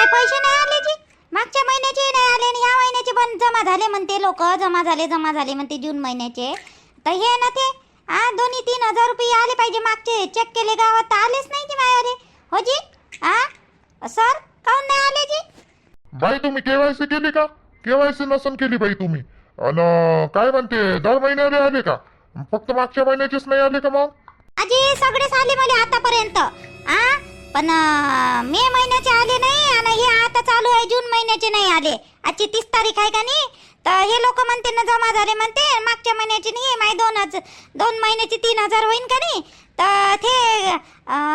माय पैसे नाही आले जी मागच्या महिन्याचे नाही आले आणि ह्या महिन्याचे पण जमा झाले म्हणते लोक. जमा झाले जमा झाले म्हणते जून महिन्याचे. तर हे ना ते हा दोन्ही तीन हजार रुपये आले पाहिजे मागचे. चेक केले गावात तर आलेच नाही की माझ्यावाले हो जी? हा सर काऊन नाही आले जी? बाई तुम्ही केवायसी केली का? केवायसी नसन केली बाई तुम्ही. अन काय म्हणते दर महिन्याला आले का? फक्त मागच्या महिन्याचेच नाही आले का मग? आजी सगळेच आले मला आतापर्यंत. आ? पण मे महिन्याचे आले नाही आणि हे आता चालू आहे जून महिन्याचे नाही आले. आजची तीस तारीख आहे का नाही? तर हे लोक म्हणते ना जमा झाले म्हणते मागच्या महिन्याचे नाही माय दोन हजार दोन महिन्याचे तीन हजार होईन का नाही? तर ते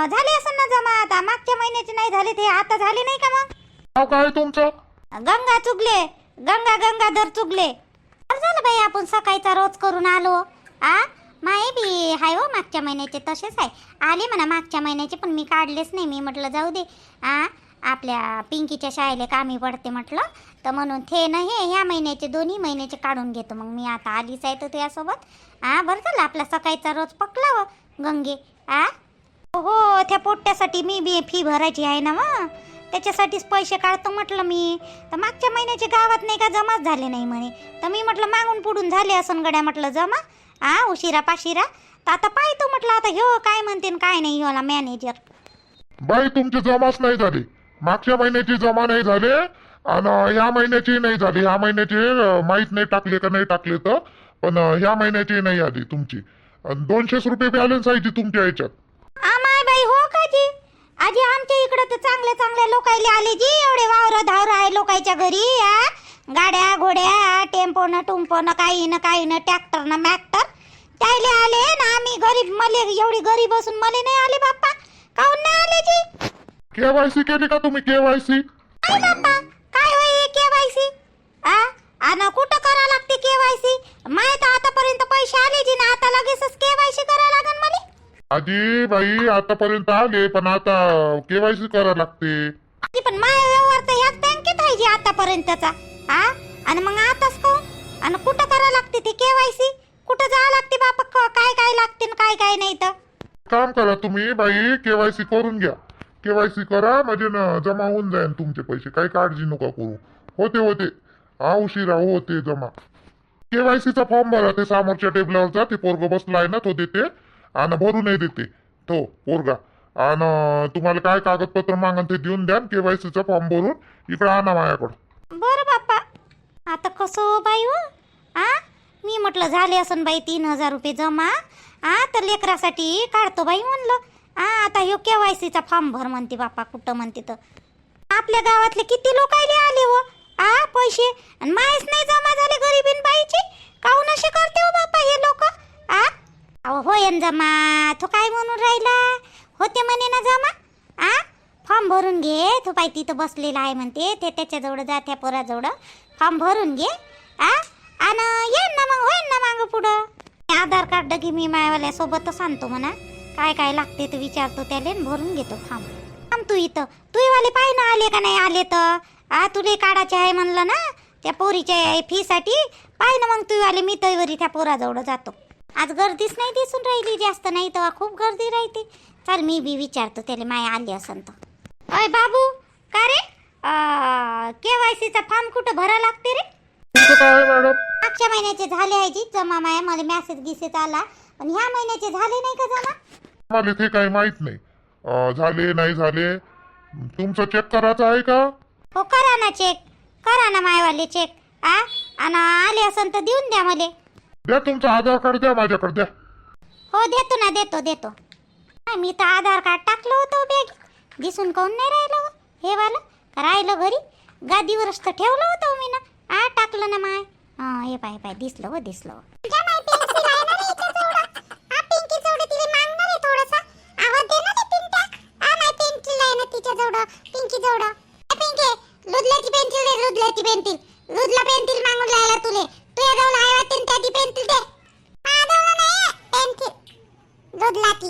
झाले असं ना जमा आता मागच्या महिन्याचे नाही झाले ते आता झाले नाही का मग? नाव काय तुमचं? गंगा चुगले गंगा गंगाधर चुगले. झालं बाई आपण सकाळचा रोज करून आलो. आ? माय बी हाय हो मागच्या महिन्याचे तसेच आहे. आले म्हणा मागच्या महिन्याचे पण मी काढलेच नाही. मी म्हटलं जाऊ दे. आ आपल्या पिंकीच्या शाळेला कामी पडते म्हटलं. तर म्हणून थे ना हे ह्या महिन्याचे दोन्ही महिन्याचे काढून घेतो. मग मी आता आलीच आहे तर तुझ्यासोबत आ बरं झालं आपला सकाळचा रोज पकला व गंगे आ? हो त्या पोट्ट्यासाठी मी बी फी भरायची आहे ना मग. त्याच्यासाठीच पैसे काढतो म्हटलं मी. तर मागच्या महिन्याचे गावात नाही का जमाच झाले नाही म्हणे. तर मी म्हटलं मागून पुढून झाले असन गड्या म्हटलं जमा. आ उशिरा पाशिरा? तर आता पाहतो म्हटलं आता ह्यो काय म्हणते न काय नाही ह्योला मॅनेजर बाई तुमचे जमाच नाही झाले. मागच्या महिन्याचे जमा नाही झाले आणि ह्या महिन्याचे नाही झाले. ह्या महिन्याचे अं, माहीत नाही टाकले का नाही टाकले तर पण अं, ह्या महिन्याचे नाही आली तुमची. अन् दोनशेच रुपये बॅलन्स आहे ती तुमच्या ह्याच्यात. आमाय बाई हो का जी? आजी आमच्या इकडं तर चांगल्या चांगल्या लोकायले आले जी. एवढे वावर धावर आहे लोकांच्या घरी आ? गाड्या घोड्या टेम्पोनं टुंपोनं काही ना काही ना ट्रॅक्टर ना मॅक्टर. त्याले आले ना आम्ही गरीब मले एवढी गरीब असून मले नाही आले बाप्पा. काहून नाही आले जी? केवायसी केली का तुम्ही केवायसी? काय बाप्पा काय होय केवायसी? आ? आणि कुठं करा लागते केवायसी? माहीत आतापर्यंत पैसे आले जी ना आता लगेचच केवायसी करा लागन मला. आजी बाई आतापर्यंत आले पण आता केवायसी करा लागते. पण माय व्यवहार तर ह्याच बँकेत आहे जी आतापर्यंतचा. हा आणि मग आताच को आणि कुठं करा लागते ते केवायसी कुठं जावं लागते बापा? काय काय लागते आणि काय काय नाही तर? काम करा तुम्ही बाई. केवायसी करून घ्या. केवायसी करा म्हणजे न जमा होऊन जाईल तुमचे पैसे. काही काळजी नका करू. होते होते. हा उशिरा होते जमा. केवायसीचा फॉर्म भरा. ते समोरच्या टेबलावर जा. ते पोरग बसला आहे ना तो देते. आणि भरूनही देते. तो पोरगा. आणि तुम्हाला काय कागदपत्र मागन ते देऊन द्या. केवायसीचा फॉर्म भरून. इकडे आणा माझ्याकडं. बरं बाप्पा आता कसं हो बाई हो? आ? मी म्हटलं झाले असन बाई तीन हजार रुपये जमा. आ तर लेकरासाठी काढतो बाई म्हणलं. आ आता ह्यो सीचा फॉर्म भर म्हणते बाप्पा कुठं म्हणते तर. आपल्या गावातले किती लोक आले आले हो? आ पैसे? आणि मायच नाही जमा झाले गरीबीन बाईची? काहून असे करते हो बाप्पा हे लोक? आ? अहो होयन जमा. तो काय म्हणून राहिला? होते म्हणे ना जमा. आ? फॉर्म भरून घे. तो बाई तिथं बसलेला आहे म्हणते. ते त्याच्याजवळ जा त्या पोराजवळ. फॉर्म भरून घे आ? आणि येईन ना मग होईन ना मागं पुढं. आधार कार्ड की मी मायावाल्या सोबतच आणतो म्हणा. काय काय लागते ते विचारतो त्याले भरून घेतो फॉर्म. थांब तू इथं. तू वाले पाय ना आले का नाही आले तर? आ तुले काढायचे आहे म्हणलं ना? त्या पोरीच्या फीसाठी. पाय ना मग तू वाले मी तैवरी त्या पोराजवळ जातो. आज गर्दीच नाही दिसून राहिली जास्त नाही तर खूप गर्दी राहते. चल मी बी विचारतो त्याला माय आली असन तर. अय बाबू का रे? के वाय सीचा फॉर्म कुठं भरा लागते रे? तुमचं काय आहे मॅडम? मागच्या महिन्याचे झाले आहे जी जमा माया मला मेसेज गिसेज आला. पण ह्या महिन्याचे झाले नाही का जमा? मला ते काही माहीत नाही. अं, झाले नाही झाले. तुमचं चेक करायचं आहे का? हो करा ना चेक करा ना मायवाले चेक आ? आणि आले असन तर देऊन द्या मला. द्या तुमचं आधार कार्ड द्या माझ्याकडे द्या. हो देतो ना देतो देतो. नाही, मी तर आधार कार्ड टाकलं होतं बॅग दिसून काऊन नाही राहिलं हो, हे वालं. राहिलं घरी गादीवरच तर ठेवलं होतं मी ना. आ टाकलं ना माय. हा हे पाय पाय दिसलं हो दिसलं हो. पिंकी. जवळ पिंकी लुदल्याची पेन्सिल दे लुदल्याची पेन्सिल लुदला पेन्सिल मागून राहिला तुले तुझ्या जवळ आहे वाटते ना त्याची पेन्सिल दे माझ्याजवळ नाही पेन्सिल लुदलाची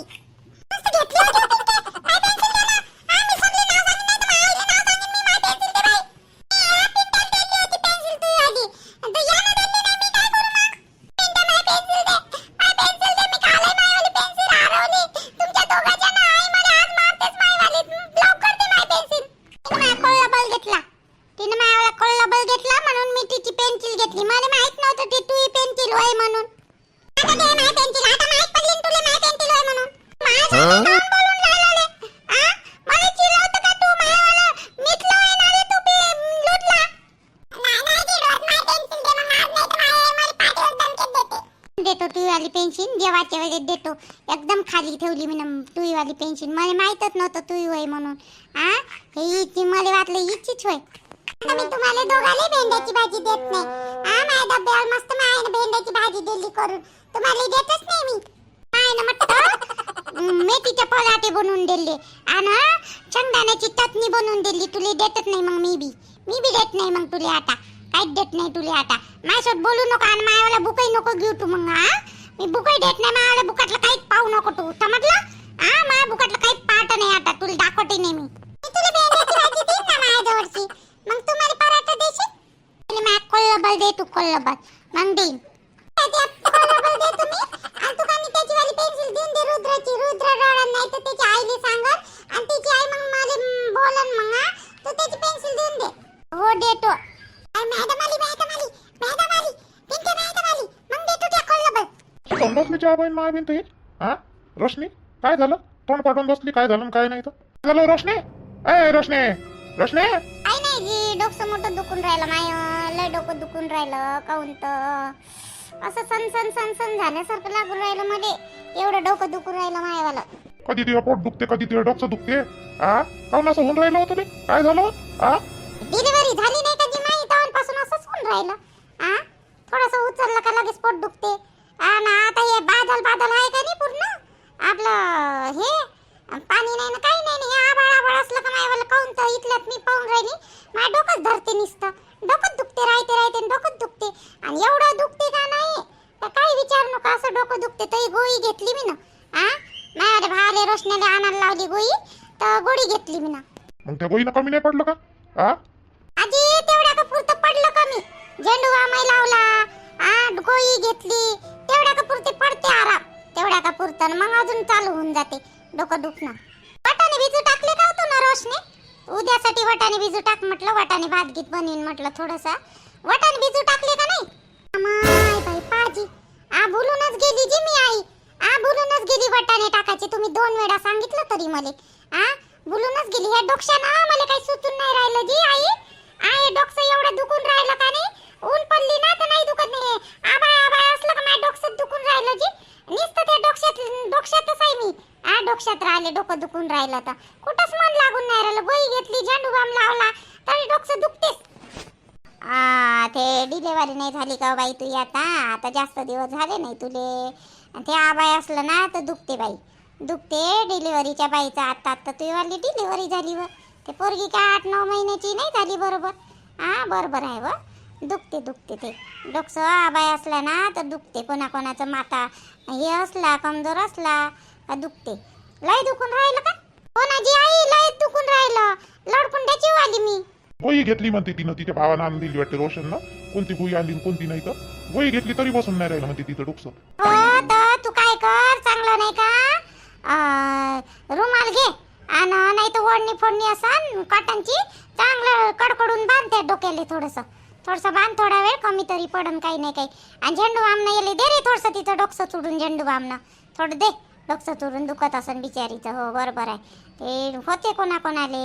मस्त घेतली होती हो पिंकी. काय पेन्सिल दे ना. हा, मी सगळी नाव सांगेन नाही तर माझ्या आईला नाव सांगेन मी, माझी पेन्सिल दे बाई. ए, हा, पिंट्याला दिली होती पेन्सिल तुझी आधी. आणि तू यानं दिली नाही, मी काय करू मग? पिंट्या, मला पेन्सिल दे. मला पेन्सिल दे, मी काल आहे माझीवाली पेन्सिल हरवली. तुमच्या दोघांच्या ना आई मला आज मारतेच माझीवाली. लवकर दे माझी पेन्सिल. माझ्या कोळ्या बल घेतली मला माहीत नव्हतं ते तू पेन्सिल होय म्हणून आता ते माय पेन्सिल आता माहीत पडली ना तुला माय पेन्सिल होय म्हणून माझ्या काऊन बोलून राहिला रे? आ? मला चिडवतं का तू मायावाला? मितलं होय ना रे तू पे- लुटला? नाही, नाही चिडवत. माय पेन्सिल दे मग आज नाही तर माय- मला पाठीवर दणक्यात देते. देतो तुझीवाली पेन्सिल देवाच्या वेळेत देतो एकदम खाली ठेवली मी तुझीवाली पेन्शन मला माहीतच नव्हतं तू होय म्हणून. आ? ही ती मला वाटलं हिचीच होय. आता मी तुम्हाला दोघाले भेंड्याची भाजी देत नाही. आ माझ्या डब्यावर मस्त मायनं भेंड्याची भाजी दिली करून. तुम्हाला देतच नाही मी. मायनं म्हटलं मेथीचे पराठे बनवून दिले. आणि शेंगदाण्याची चटणी बनवून दिली. तुला देतच नाही मग मी बी. मी बी देत नाही मग तुला आता. काहीच देत नाही तुला आता. माझ्यासोबत बोलू नको आणि मायावाला बुकही नको घेऊ तू मग हा मी बुकही देत नाही. मायावाला बुकातलं काहीच पाहू नको तू. समजलं? आ माझ्या बुकटला काही पाट नाही आता. तुला दाखवते नाही मी मी तुला भेंड्याची भाजी देईन ना माझ्याजवळची मग तू मला पराठा देशील? पहिले मला कोल्लबल दे तू कोल्लबल. मग देईन. ते कोल्लबल दे तुम्ही. आणि तू काही त्याची वाली पेन्सिल देऊन दे रुद्राची? रुद्र रडन नाही तर त्याची आईला सांगल आणि त्याची आई मग मला बोलन मग हा. तू त्याची पेन्सिल देऊन दे. हो देतो. आई, मॅडम आली मॅडम आली मॅडम आली पिंके मॅडम आली मग देतो त्या कोल्लबल. तोंड बसली चहा बहीण माय बिन तू हा? रोशनी? काय झालं? तोंड पाठवून बसली काय झालं? काय नाही तर? काय झालं रोशनी? ए रोशनी! रोशनी! आई नाही जी डोकं मोठं दुखून राहिलं माय लय डोकं दुखून राहिलं काऊन तर? असं सन सन सन सन झाल्यासारखं लागून राहिलं मध्ये एवढं डोकं दुखून राहिलं मायवाला. कधी तुझं पोट दुखते कधी तुझं डोकं दुखते? हा काऊन असं होऊन राहिलं होतं काय झालं? हा डिलिव्हरी झाली नाही का जी माई? तेव्हापासून असंच होऊन राहिलं. आ? थोडस उचललं का लगेच पोट दुखते? आ ना आता हे बादल बादल आहे का नाही पूर्ण? आपलं हे पाणी नाही ना काही नाही ना हे आभाळ आभाळ असलं का मायवाला काऊन तर इथल्यात मी पाहून राहिली. माझ्या डोकंच धरते नुसतं. डोकंच दुखते राहते राहते डोकंच दुखते. आणि एवढं दुखते का नाही? तर काही विचार नका असं डोकं दुखते तरी गोळी घेतली मी ना. आ? माझ्या भावाले रोशनाले आणायला लावली गोळी तर गोळी घेतली मी ना. मग त्या गोळीनं कमी नाही पडलं का? हा आजी तेवढ्या का पुरतं पडलं कमी? झेंडू बामाई लावला आ गोळी घेतली तेवढ्या का पुरते पडते आराम? तेवढ्या का पुरतं मग अजून चालू होऊन जाते. डोकं दुखणं. वाटाणे भिजू टाकले का होतो ना रोशने? उद्यासाठी वाटाणे भिजू टाक म्हटलं वाटाणे भात गीत बनवीन म्हटलं थोडसा. वाटाणे भिजू टाकले का नाही? माय बाई पाजी. आ भुलूनच गेली जी मी आई. आ भुलूनच गेली वाटाणे टाकायचे. तुम्ही दोन वेळा सांगितलं तरी मले. आ? भुलूनच गेली. ह्या डोक्यानं मला काही सुचून नाही राहिलं जी आई. आहे डोकं एवढं दुखून राहिलं का नाही? ऊन पडली ना तर नाही दुखत नाही आबाळ आबाळ असलं का माझ्या डोकं दुखून राहिलं जी? नुसतं त्या डोक्यात डोक्यातच आहे मी. आ डोक्यात राहिले डोकं दुखून राहिलं तर. कुठंच मन लागून नाही राहिलं. गोळी घेतली झेंडू बाम लावला तरी डोकं दुखतेच. आ ते डिलेवरी नाही झाली का हो बाई तुझी आता? आता जास्त दिवस झाले नाही तुले. आणि ते आबाय असलं ना तर दुखते बाई. दुखते डिलिव्हरीच्या बाईचं आता आता. तुझीवाली डिलिव्हरी झाली व. ते पोरगी काय आठ नऊ महिन्याची नाही झाली बरोबर? हा बरोबर आहे व. दुखते दुखते ते. डोकसं आबाय असलं ना तर दुखते. कोणाकोणाचं माता हे असला कमजोर असला का दुखते? लय दुखून राहिलं का? कोणाची आई लय दुखून राहिलं. लडकुंड्याची वाली मी. गोळी घेतली म्हणते तिनं तिच्या भावानं आणून दिली वाटते रोशननं कोणती गोळी आणली आणि कोणती नाही तर? गोळी घेतली तरी बसून नाही राहिलं म्हणते तिचं डोकं हो तर तू काय कर चांगलं नाही का? अं, रुमाल घे आणि नाही तर ओढणी फोडणी असन कॉटनची चांगलं कडकडून बांध त्या डोक्याला थोडंसं. थोडंसं बांध थोडा वेळ कमी तरी पडन काही नाही काही. आणि झेंडू बामनं येले दे रे थोडंसं तिचं डोकसं चुडून झेंडू बामनं थोडं दे डोकसं चुडून दुखत असन बिचारीचं. हो बरोबर आहे. ते होते कोणाकोणाले.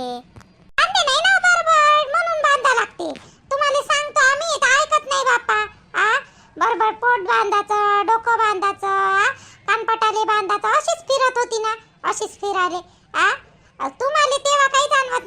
बांधे नाही ना हो, बरोबर. म्हणून बांधा लागते. तुम्हाला सांगतो आम्ही तर ऐकत नाही बाप्पा. आ? बरोबर पोट बांधायचं डोकं बांधायचं कानपटाले बांधायचं अशीच फिरत होती ना. अशीच फिराले. आ तुम्हाला तेव्हा काही जाणवत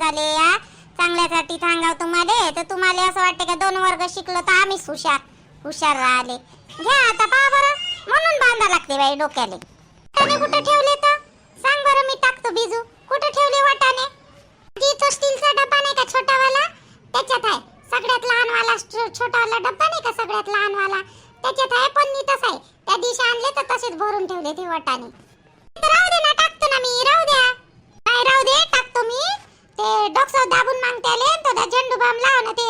झाले या चांगल्यासाठी सांगाव तुम्हाला. तर तुम्हाला असं वाटतं का दोन वर्ग शिकलो तर आम्हीच हुशार हुशार राहिले. घ्या आता पहा बरं. म्हणून बांधा लागते बाई डोक्याले. वाटाणे कुठे ठेवले तर? सांग बरं मी टाकतो बिजू. कुठे ठेवले वाटाणे? तो स्टीलचा डब्बा नाही का छोटावाला? त्याच्यात आहे. सगळ्यात लहान वाला छोटावाला डब्बा नाही का सगळ्यात लहान वाला त्याच्यात आहे पण मी नीटच आहे. त्या दिवशी आणले तर तसेच भरून ठेवले ते वाटाणे. राहू दे ना टाकतो ना मी. राहू द्या. नाही राहू दे. टाकतो मी. ते डोक्स दाबून मागते आले तो झेंडू बाम लाव ना ते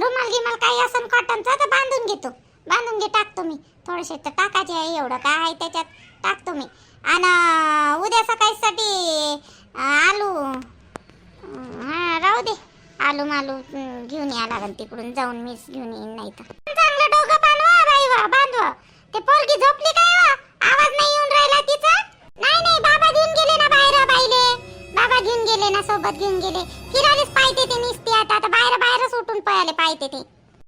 रुमाल गिमाल काही असन कॉटनचं तर बांधून घेतो. बांधून घे टाकतो मी. थोडेसे तर टाकायचे आहे एवढं काय आहे त्याच्यात. टाकतो मी. आणि उद्या सकाळीसाठी आलू हा राहू दे. आलू मालू घेऊन या लागेल तिकडून. जाऊन मीच घेऊन येईन नाही तर चांगलं डोकं बांधवा बाई वा बांधवा. ते पोरगी झोपली का गेले सोबत घेऊन गेले. फिरायलाच पाहिजे ते निसते आता. आता बाहेर बाहेरच उठून पळाले पाहिजे ते.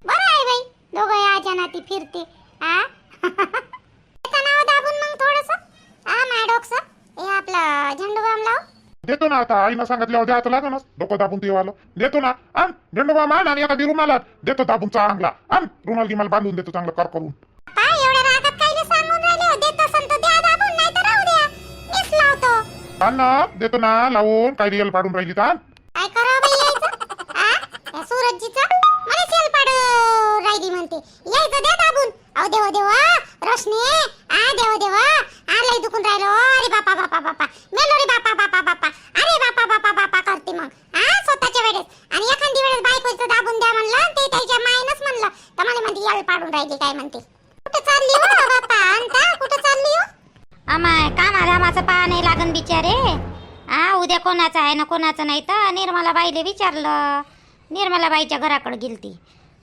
बरं आहे बाई. दोघं आजा नाती फिरते. आ? नाव दाबून मग थोडस. आ मॅडोक्स हे आपलं झेंडू बाम लाव. देतो ना आता. आईनं सांगितल्यावर द्यायचं लागणच डोकं दाबून ते वालं. देतो ना. आण. झेंडू बाम आण आणि आता रुमाला देतो दाबून चांगला आण. रुमाल गिमाल बांधून देतो चांगलं कर करून लावतो आण ना देतो ना लावून काय रिअल पाडून राहिली तर लागन बिचारे. आ उद्या कोणाचं आहे ना कोणाचं नाही तर निर्मला बाईले विचारलं. निर्मला बाईच्या घराकडे गेलती.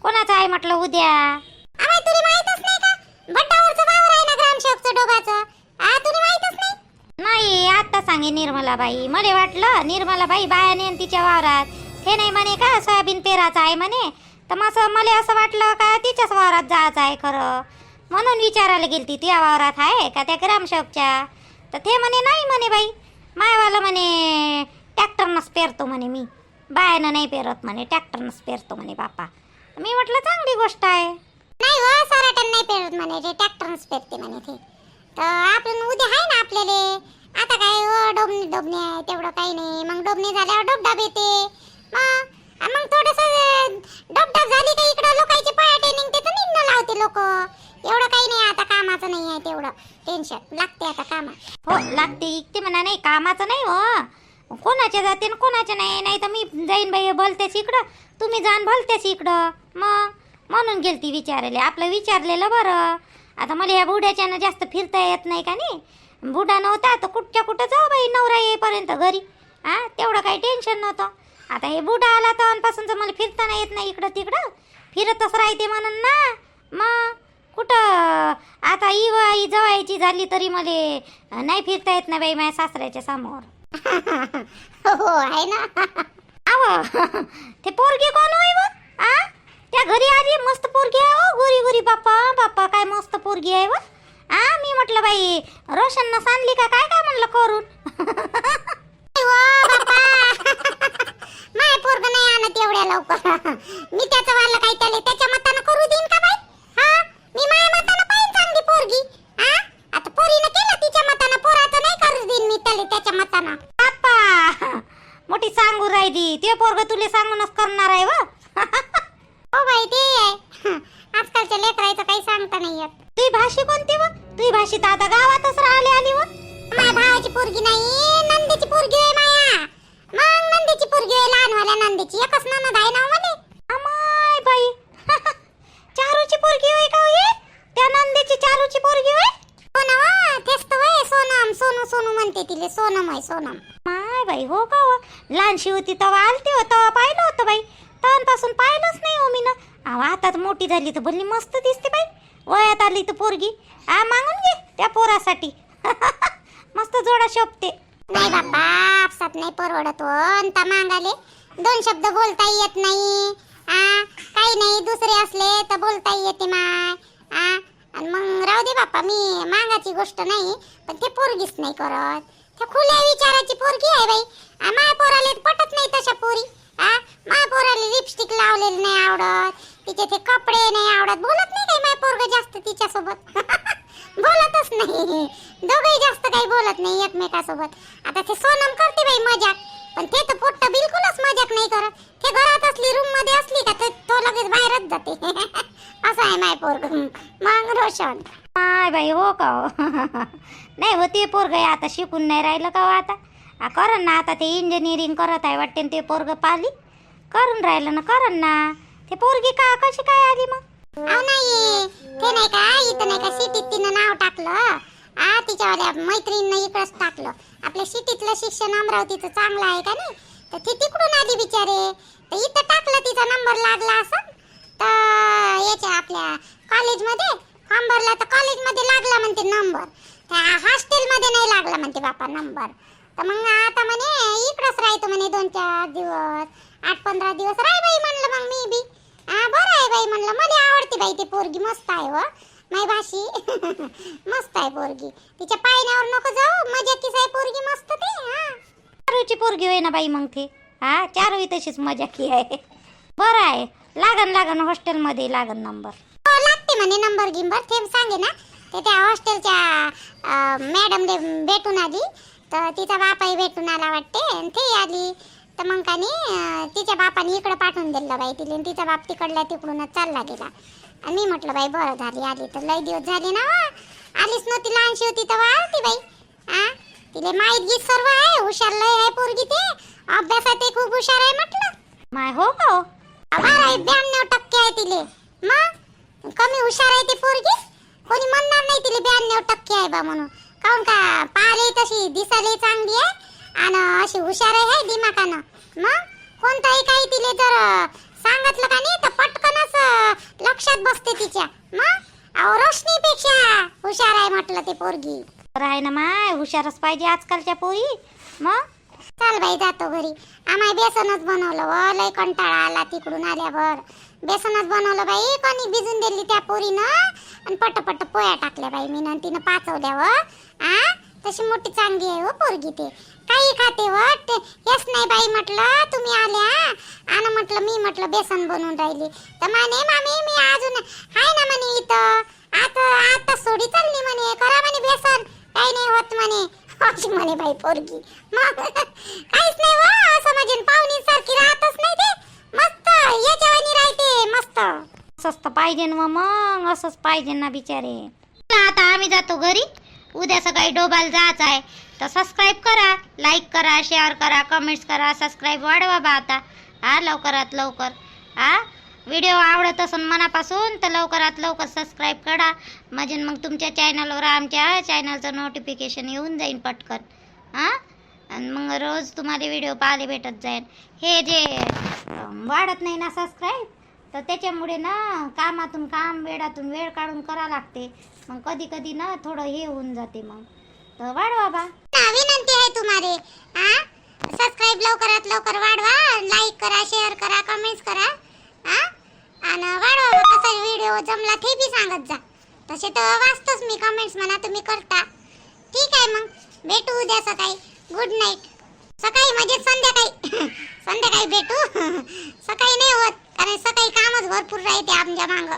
कोणाचं आहे म्हटलं उद्या? अरे तुला माहीतच नाही का? भट्टावरचं वावर आहे ना ग्रामसेवकचं डोबाचं? आ तुला माहीतच नाही? नाही आत्ता सांगे निर्मला बाई मला वाटलं निर्मला बाई बायाने आणि तिच्या वावरात. हे नाही म्हणे का सोयाबीन पेराचं आहे म्हणे? तर मग असं मला असं वाटलं का तिच्याच वावरात जायचं आहे खरं? म्हणून विचारायला गेलती त्या वावरात आहे का त्या ग्रामसेवकच्या तर ते म्हणे नाही म्हणे बाई. मायवाला म्हणे ट्रॅक्टरनंच पेरतो म्हणे मी. बायानं नाही पेरत म्हणे ट्रॅक्टरनंच पेरतो म्हणे बापा. मी म्हटलं चांगली गोष्ट आहे. नाही हो सराटन नाही पेरत म्हणे ते ट्रॅक्टरच पेरते म्हणे ते. तर आपण उद्या आहे ना आपल्याले? आता काय हो डोबणी डोबणी आहे तेवढं काही नाही. मग डोबणी झाल्यावर डोबडाब येते. मग मग थोडस डोबडाब झाली का इकडं लोकांची पळाटे निघते तर निघणं लावते लोक. एवढं काही नाही आता कामाचं नाही आहे तेवढं. टेन्शन लागते आता कामा. हो लागते इकते म्हणा नाही कामाचं नाही हो. कोणाच्या जाते न कोणाच्या नाही नाही तर मी जाईन बाई भलतेच इकडं. तुम्ही जाण भलतेच इकडं. मग म्हणून गेलती विचारले आपलं विचारलेलं बरं. आता मला या बुढ्याच्यानं जास्त फिरता येत नाही का नाही? बुढा नव्हता तर कुठच्या कुठं जाऊ बाई नवरा येईपर्यंत घरी. हा तेवढं काही टेन्शन नव्हतं. आता हे बुढा आला तर अनपासूनचं तर मला फिरता नाही येत नाही इकडं तिकडं. फिरतच राहते म्हणून ना. मग कुठं? आता ई व आई जवायची झाली तरी मला नाही फिरता येत ना बाई माझ्या सासऱ्याच्या समोर. हो आहे ना. आव ते पोरगी कोण होय व? आ? त्या घरी आली मस्त पोरगी आहे ओ गोरी गोरी बाप्पा बाप्पा काय मस्त पोरगी आहे व? आ मी म्हटलं बाई रोशननं सांगली का काय काय म्हणलं करून? माय पोरग नाही आणत एवढ्या लवकर. मी त्याचं वाला काही त्याले त्याच्या लहानशी होती तेव्हा आलती हो तेव्हा पाहिलं होतं बाई. तेव्हापासून पाहिलंच नाही हो मी ना आता मोठी झाली तर बोलली मस्त दिसते बाई. वयात आली तर पोरगी. आ मागून घे त्या पोरासाठी. मस्त जोडा शोभते. नाही बाप्पा आपसात नाही परवडत हो. अंता मागाले दोन शब्द बोलता येत नाही. आ काही नाही दुसरे असले तर बोलता येते माय. आ आणि मग राहू दे बाप्पा मी मागाची गोष्ट नाही पण ते पोरगीच नाही करत. त्या खुल्या विचाराची पोरगी आहे बाई. आ, माय पोराले पटत नाही तशा पोरी. हा माय पोराले लिपस्टिक लावलेली नाही आवडत. तिचे ते कपडे नाही आवडत. बोलत नाही काही माय पोरग जास्त तिच्यासोबत. बोलतच नाही. दोघही जास्त काही बोलत नाही एकमेकासोबत. आता ते सोनम करते बाई मजाक. पण ते तर पोट्ट बिलकुलच मजाक नाही करत. ते घरात असली रूममध्ये असली का ते- तो लगेच बाहेरच जाते. असं आहे माय पोरग. मग रोशन. माय बाई हो का हो? नाही हो ते पोरग आता शिकून नाही राहिलं का हो आता? करन ना आता ते इंजिनिअरिंग करत आहे वाटते न ते पोरग पाली. करून राहिलं ना करन ना. ते पोरगी का कशी काय आली मग? अहो नाही ते नाही का इथं नाही का सिटीत तिनं नाव टाकलं. आ तिच्यावाल्या मैत्रिणीनं इकडंच टाकलं. आपल्या सिटीतलं शिक्षण अमरावतीचं चांगलं आहे का नाही? तर ती तिकडून आली बिचारे. तर इथं टाकलं तिचा नंबर लागला असं. तर याच्या आपल्या कॉलेजमध्ये फॉर्म भरला तर कॉलेजमध्ये लागला म्हणते नंबर. त्या हॉस्टेलमध्ये नाही लागला म्हणते बापा नंबर. तर मग आता म्हणे इकडंच राहतो म्हणे दोन चार दिवस. आठ पंधरा दिवस. राह बाई म्हणलं मग मी बी. हा बरं आहे बाई म्हणलं. मला आवडते बाई ती पोरगी. मस्त आहे व. माय भाशी मस्त आहे पोरगी. तिच्या पायण्यावर नको जाऊ. मजा किस आहे पोरगी. मस्त ते हा. चारूची पोरगी होय ना बाई मग ती. हा चारूही तशीच मजा की आहे. बरं आहे. लागन लागन. हॉस्टेलमध्ये लागन नंबर. हो लागते म्हणे नंबर गिंबर. ते सांगे ना ते त्या हॉस्टेलच्या मॅडमले भेटून आली. तर तिचा बापाही भेटून आला वाटते. आणि ते आली. तर मग का नाही अं, तिच्या बापाने इकडं पाठवून दिलं बाई तिला. आणि तिचा बाप तिकडला तिकडूनच चालला गेला. आणि मी म्हटलं बाई बरं झाली आली तर लई दिवस झाले ना वा. आलीच नव्हती लहानशी होती तर आलती बाई. आ? तिले माहीत गीत सर्व आहे. हुशार लय आहे पोरगी ते. अभ्यासात ते खूप हुशार आहे म्हटलं. माय हो हो. बारा ब्याण्णव टक्के आहे तिले. मग? कमी हुशार आहे ती पोरगी. कोणी म्हणणार नाही तिला ब्याण्णव टक्के आहे बा म्हणून. काऊन का पाहिले तशी दिसाले चांगली आहे आणि अशी हुशार आहे दिमाकानं मग कोणताही काही तिले जर सांगितलं का नाही तर पटकनच लक्षात बसते तिच्या. मग अहो रोशनीपेक्षा हुशार आहे म्हटलं ते पोरगी. तर आहे ना माय हुशारच पाहिजे आजकालच्या पोरी. मग? चाल बाई जातो घरी. आम्हाला बेसनच बनवलं व लय कंटाळा आला तिकडून आल्यावर. बेसनच बनवलं बाई कोणी भिजून दिली त्या पोरीनं? आणि पटपट पोया टाकल्या बाई मी आणि तिनं पाचवल्या व आ? तशी मोठी चांगली आहे व पोरगी ते. काही खाते व? ते हेच नाही बाई म्हटलं तुम्ही आल्या. आणि म्हटलं मी म्हटलं बेसन बनवून राहिली. तर म्हणे मामी मी अजून आहे ना म्हणे इथं. आता आता सोडी चालली म्हणे. करा म्हणे बेसन. काही नाही होत म्हणे. अशी म्हणे बाई पोरगी. मग काहीच नाही व असं म्हणजे पाहुणी सारखी राहतच नाही ते. मस्त याच्यावानी राहते मस्त. असंच तर पाहिजे ना मग असंच पाहिजे ना बिचारे. आता आम्ही जातो घरी. उद्या सकाळी डोबाल जायचं आहे. तर सबस्क्राईब करा लाईक करा शेअर करा कमेंट्स करा सबस्क्राईब वाढवा बा आता. हा लवकरात लवकर. हा? व्हिडिओ आवडत असून मनापासून तर लवकरात लवकर सबस्क्राईब करा. म्हणजे मग तुमच्या चॅनलवर आमच्या चॅनलचं नोटिफिकेशन येऊन जाईन पटकन. हां? आणि मग रोज तुम्हाला व्हिडिओ पाहायला भेटत जाईल हे जे वाढत नाही ना सबस्क्राईब तर त्याच्यामुळे ना कामातून काम वेळातून वेळ काढून करा लागते. मग कधी कधी ना थोडं हे होऊन जाते मग. तर वाढवा बा विनंती आहे तुम्हाला सबस्क्राईब लवकरात लवकर वाढवा. लाईक करा शेअर करा कमेंट्स करा. हा? आणि वाढव कसा व्हिडिओ जमला ते बी सांगत जा. तसे तर वाचतोच मी कमेंट्स म्हणा तुम्ही करता. ठीक आहे मग. भेटू उद्या सकाळी. गुड नाईट सकाळी म्हणजे संध्याकाळी. संध्याकाळी भेटू. सकाळी नाही होत कारण सकाळी कामच भरपूर राहते आमच्या मागं.